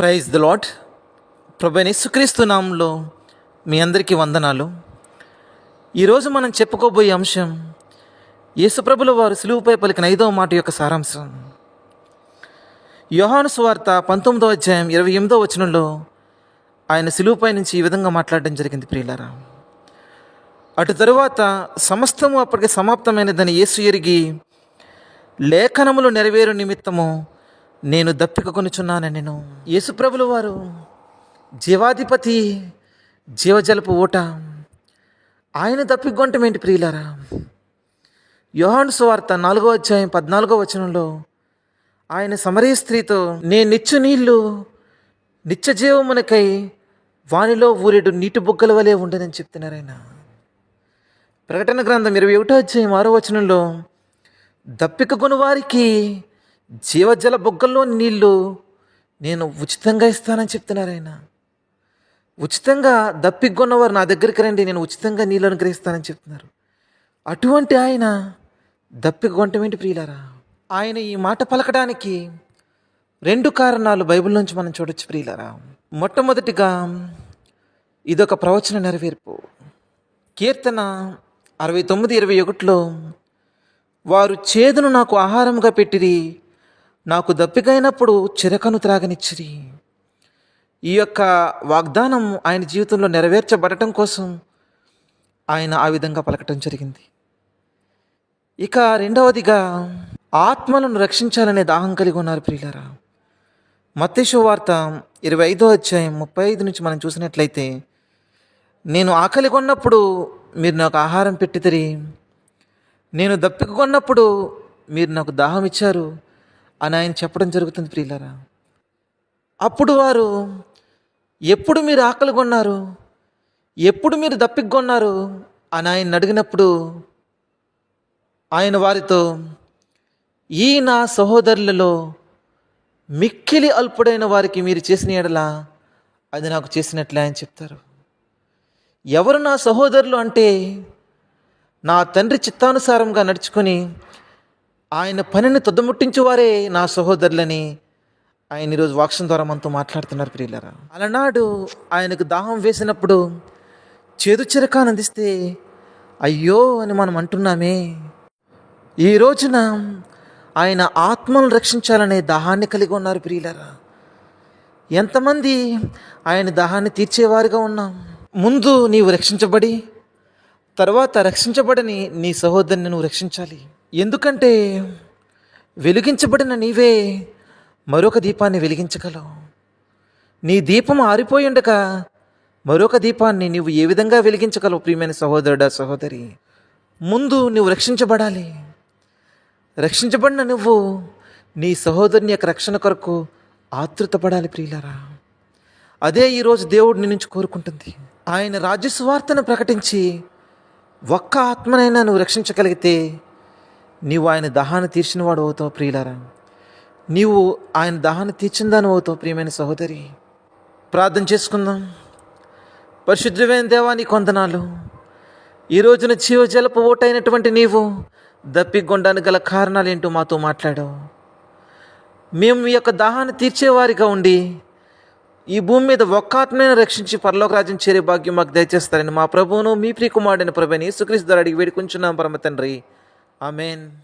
Praise the lot ప్రభు యేసుక్రీస్తు నామంలో మీ అందరికీ వందనాలు. ఈరోజు మనం చెప్పుకోబోయే అంశం యేసుప్రభుల వారు సులువుపై పలికిన ఐదవ మాట యొక్క సారాంశం. యోహాను సువార్త పంతొమ్మిదో అధ్యాయం ఇరవై ఎనిమిదో వచనంలో ఆయన సులువుపై నుంచి ఈ విధంగా మాట్లాడడం జరిగింది ప్రియులారా. అటు తరువాత సమస్తము అప్పటికి సమాప్తమైనదని యేసు ఎరిగి లేఖనములు నెరవేరు నిమిత్తము నేను దప్పిక కొనుచున్నాను నేను. యేసుప్రభులు వారు జీవాధిపతి జీవజలపు ఊట. ఆయన దప్పికొంటం ఏంటి ప్రియులారా? యోహాను సువార్త నాలుగో అధ్యాయం పద్నాలుగో వచనంలో ఆయన సమరీ స్త్రీతో నేను నిచ్చు నీళ్ళు నిత్య జీవమునకై వానిలో ఊరేడు నీటి బుగ్గల వలె ఉండదని చెప్తున్నారు ఆయన. ప్రకటన గ్రంథం ఇరవై ఒకటో అధ్యాయం ఆరో వచనంలో దప్పిక కొను వారికి జీవజల బొగ్గల్లో నీళ్ళు నేను ఉచితంగా ఇస్తానని చెప్తున్నారు ఆయన. ఉచితంగా దప్పికొన్నవారు నా దగ్గరికి రండి నేను ఉచితంగా నీళ్ళు అనుగ్రహిస్తానని చెప్తున్నారు. అటువంటి ఆయన దప్పిగొంటమేంటి ప్రియులారా? ఆయన ఈ మాట పలకడానికి రెండు కారణాలు బైబిల్ నుంచి మనం చూడొచ్చు ప్రియులారా. మొట్టమొదటిగా ఇదొక ప్రవచన నెరవేర్పు. కీర్తన అరవై తొమ్మిది ఇరవై ఒకటిలో వారు చేదును నాకు ఆహారంగా పెట్టిరి నాకు దప్పికైనప్పుడు చిరకను త్రాగనిచ్చిరి. ఈ యొక్క వాగ్దానం ఆయన జీవితంలో నెరవేర్చబడటం కోసం ఆయన ఆ విధంగా పలకటం జరిగింది. ఇక రెండవదిగా ఆత్మలను రక్షించాలనే దాహం కలిగి ఉన్నారు ప్రియులరా. మత్స్సు వార్త ఇరవై ఐదో అధ్యాయం ముప్పై ఐదు నుంచి మనం చూసినట్లయితే నేను ఆకలి కొన్నప్పుడు మీరు నాకు ఆహారం పెట్టితరి నేను దప్పిక కొన్నప్పుడు మీరు నాకు దాహం ఇచ్చారు అని ఆయన చెప్పడం జరుగుతుంది ప్రియులరా. అప్పుడు వారు ఎప్పుడు మీరు ఆకలి కొన్నారు? ఎప్పుడు మీరు దప్పికొన్నారు అని ఆయన అడిగినప్పుడు ఆయన వారితో ఈ నా సహోదరులలో మిక్కిలి అల్పుడైన వారికి మీరు చేసిన ఎడలా అది నాకు చేసినట్లే అని చెప్తారు. ఎవరు నా సహోదరులు అంటే నా తండ్రి చిత్తానుసారంగా నడుచుకొని ఆయన పనిని తుద్దముట్టించువారే నా సహోదరులని. ఆయన ఈరోజు వాక్షన్ ద్వారా మనతో మాట్లాడుతున్నారు ప్రియులరా. అలనాడు ఆయనకు దాహం వేసినప్పుడు చేదు చిరకాను అందిస్తే అయ్యో అని మనం అంటున్నామే. ఈ రోజున ఆయన ఆత్మను రక్షించాలనే దాహాన్ని కలిగి ఉన్నారు ప్రియులరా. ఎంతమంది ఆయన దాహాన్ని తీర్చేవారుగా ఉన్నాం. ముందు నీవు రక్షించబడి తర్వాత రక్షించబడని నీ సహోదరిని నువ్వు రక్షించాలి. ఎందుకంటే వెలిగించబడిన నీవే మరొక దీపాన్ని వెలిగించగలవు. నీ దీపం ఆరిపోయి మరొక దీపాన్ని నువ్వు ఏ విధంగా వెలిగించగలవు ప్రియమైన సహోదరుడా సహోదరి? ముందు నువ్వు రక్షించబడాలి. రక్షించబడిన నువ్వు నీ సహోదరుని యొక్క రక్షణ కొరకు ఆతృతపడాలి ప్రియులరా. అదే ఈరోజు దేవుడు నీ నుంచి కోరుకుంటుంది. ఆయన రాజ్యస్వార్తను ప్రకటించి ఒక్క ఆత్మనైనా నువ్వు రక్షించగలిగితే నీవు ఆయన దహాన్ని తీర్చినవాడు అవుతావు ప్రియులరా. నీవు ఆయన దహాన్ని తీర్చిందాను అవుతావు ప్రియమైన సహోదరి. ప్రార్థన చేసుకుందాం. పరిశుద్ధమైన దేవా నీ కొందనాలు ఈ రోజున జీవజలపు ఓటైనటువంటి నీవు దప్పిగొండానికి గల కారణాలు ఏంటో మాతో మాట్లాడావు. మేము మీ యొక్క దాహాన్ని తీర్చేవారిగా ఉండి ఈ భూమి మీద ఒక్క రక్షించి పరలోక రాజ్యం చేరే భాగ్యం మాకు దయచేస్తారని మా ప్రభువును మీ ప్రియకుమారుడైన ప్రభుని యేసుక్రీస్తు ద్వారా అడిగి వేడుకుంటున్నాం పరమ తండ్రి. Amen.